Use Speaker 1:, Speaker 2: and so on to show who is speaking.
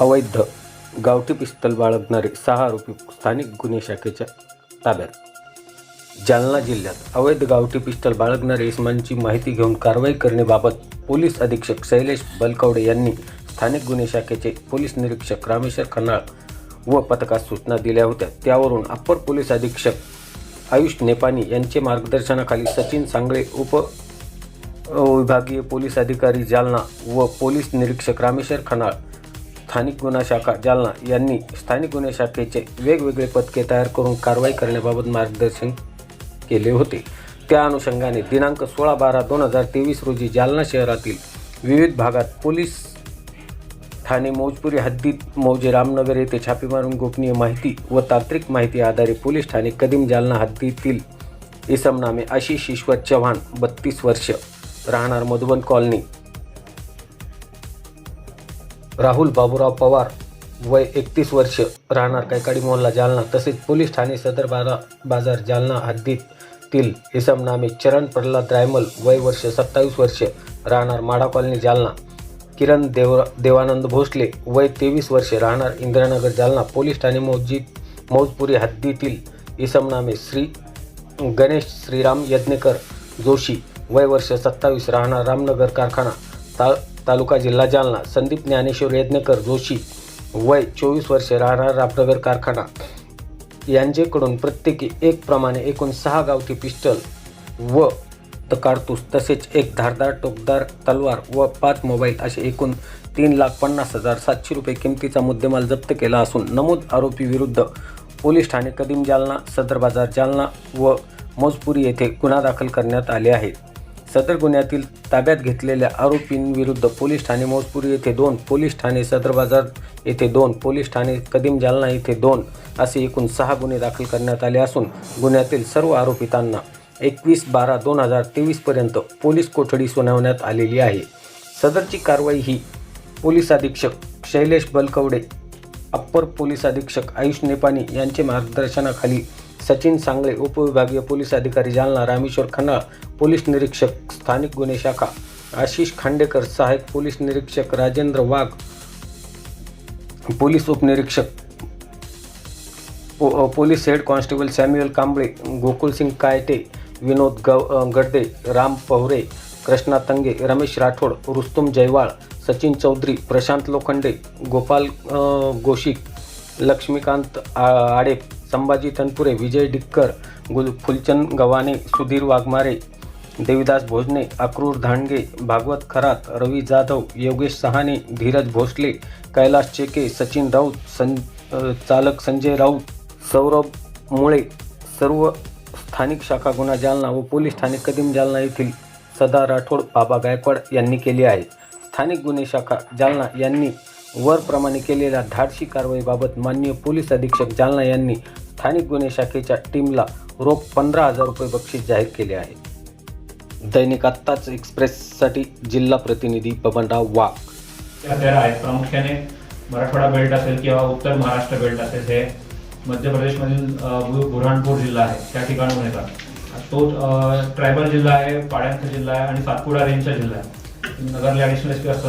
Speaker 1: अवैध गावठी पिस्तल बाळगणारे सहा आरोपी स्थानिक गुन्हे शाखेच्या ताब्यात. जालना जिल्ह्यात अवैध गावठी पिस्तल बाळगणारे इसमांची माहिती घेऊन कारवाई करण्याबाबत पोलीस अधीक्षक शैलेश बलकवडे यांनी स्थानिक गुन्हे शाखेचे पोलीस निरीक्षक रामेश्वर खनाळ व पथकास सूचना दिल्या होत्या. त्यावरून अप्पर पोलीस अधीक्षक आयुष नेपानी यांचे मार्गदर्शनाखाली सचिन सांगळे उप विभागीय पोलीस अधिकारी जालना व पोलीस निरीक्षक रामेश्वर खनाळ स्थानिक गुन्हा शाखा जालना यांनी स्थानिक गुन्हे शाखेचे वेगवेगळे पथके तयार करून कारवाई करण्याबाबत मार्गदर्शन केले होते. त्या अनुषंगाने दिनांक सोळा बारा दोन हजार तेवीस रोजी जालना शहरातील विविध भागात पोलीस ठाणे मौजपुरी हद्दीत मौजे रामनगर येथे छापे मारून गोपनीय माहिती व तांत्रिक माहिती आधारे पोलीस ठाणे कदीम जालना हद्दीतील इसम नामे आशिष ईश्वर चव्हाण बत्तीस वर्ष. राहणार मधुबन कॉलनी. राहुल बाबूराव पवार वय एकतीस वर्ष राहणार कैकाडी मोहल्ला जालना तसेच पोलीस ठाणे सदर बारा बाजार जालना हद्दीतील इसम नामे चरण प्रल्हाद रायमल वय वर्ष सत्तावीस वर्ष राहणार माडा कॉलनी जालना. किरण देव देवानंद भोसले वय तेवीस वर्षे राहणार इंदिरानगर जालना पोलीस ठाणे मौजीद मौजपुरी हद्दीतील इसम नामे श्री गणेश श्रीराम यज्ञकर जोशी वय वर्ष सत्तावीस राहणार रामनगर कारखाना ता तालुका जिल्हा जालना संदीप ज्ञानेश्वर यज्ञकर जोशी वय चोवीस वर्षे राहणार रापनगर कारखाना. यांचेकडून प्रत्येकी एक प्रमाणे एकूण सहा गावठी पिस्टल व त कारतूस तसेच एक धारदार टोकदार तलवार व पाच मोबाईल असे एकूण तीन लाख पन्नास हजार सातशे रुपये किमतीचा मुद्देमाल जप्त केला असून नमूद आरोपी विरुद्ध पोलीस ठाणे कदीम जालना सदर बाजार जालना व मोजपुरी येथे गुन्हा दाखल करण्यात आले आहे सदर गुन्ह्यातील ताब्यात घेतलेल्या आरोपींविरुद्ध पोलीस ठाणे मौजपुरी येथे दोन पोलीस ठाणे सदर बाजार येथे दोन पोलीस ठाणे कदीम जालना येथे दोन असे एकूण सहा गुन्हे दाखल करण्यात आले असून गुन्ह्यातील सर्व आरोपितांना एकवीस बारा दोन हजार तेवीसपर्यंत पोलीस कोठडी सुनावण्यात आलेली आहे. सदरची कारवाई ही पोलीस अधीक्षक शैलेश बलकवडे अप्पर पोलीस अधीक्षक आयुष नेपानी यांचे मार्गदर्शनाखाली सचिन सांगळे, उपविभागीय पोलीस अधिकारी जालना, रामेश्वर खनाळ पोलीस निरीक्षक स्थानिक गुन्हे शाखा, आशिष खांडेकर सहाय्यक पोलीस निरीक्षक राजेंद्र वाघ, पोलीस उपनिरीक्षक police head constable Samuel Kamble Gokulsingh Kayate, Vinod गव गडदे राम पवरे, कृष्णा तंगे, रमेश राठोड, रुस्तुम जयवाळ, सचिन चौधरी, प्रशांत लोखंडे, गोपाल गोशिक लक्ष्मीकांत आ- आडे संभाजी तनपुरे विजय डिक्कर गुल फुलचंद गव्हाणे सुधीर वाघमारे देविदास भोजने अक्रूर धांडगे भागवत खरात रवी जाधव योगेश सहाने धीरज भोसले कैलास चेके सचिन राऊत सं चालक संजय राऊत सौरभ मुळे सर्व स्थानिक शाखा गुन्हा जालना व पोलीस ठाणे कदीम जालना येथील सदा राठोड बाबा गायकवाड यांनी केली आहे. स्थानिक गुन्हे शाखा जालना यांनी वरप्रमाणे केलेल्या धाडशी कारवाईबाबत माननीय पोलीस अधीक्षक जालना यांनी स्थानिक गुन्हे शाखेच्या टीमला रोख पंधरा हजार रुपये बक्षीस जाहीर केले आहे. दैनिक आत्ताच एक्सप्रेससाठी जिल्हा प्रतिनिधी बबनराव वाघ.
Speaker 2: आहेत. प्रामुख्याने मराठवाडा बेल्ट असेल किंवा उत्तर महाराष्ट्र बेल्ट असेल हे मध्य प्रदेशमधील अ, बुरहानपूर जिल्हा आहे. त्या ठिकाणून येतात. तो ट्रायबल जिल्हा आहे पाड्यांचा जिल्हा आहे आणि सातपुडा रेंजचा जिल्हा आहे. नगरले ॲडिशनल एस पी असताना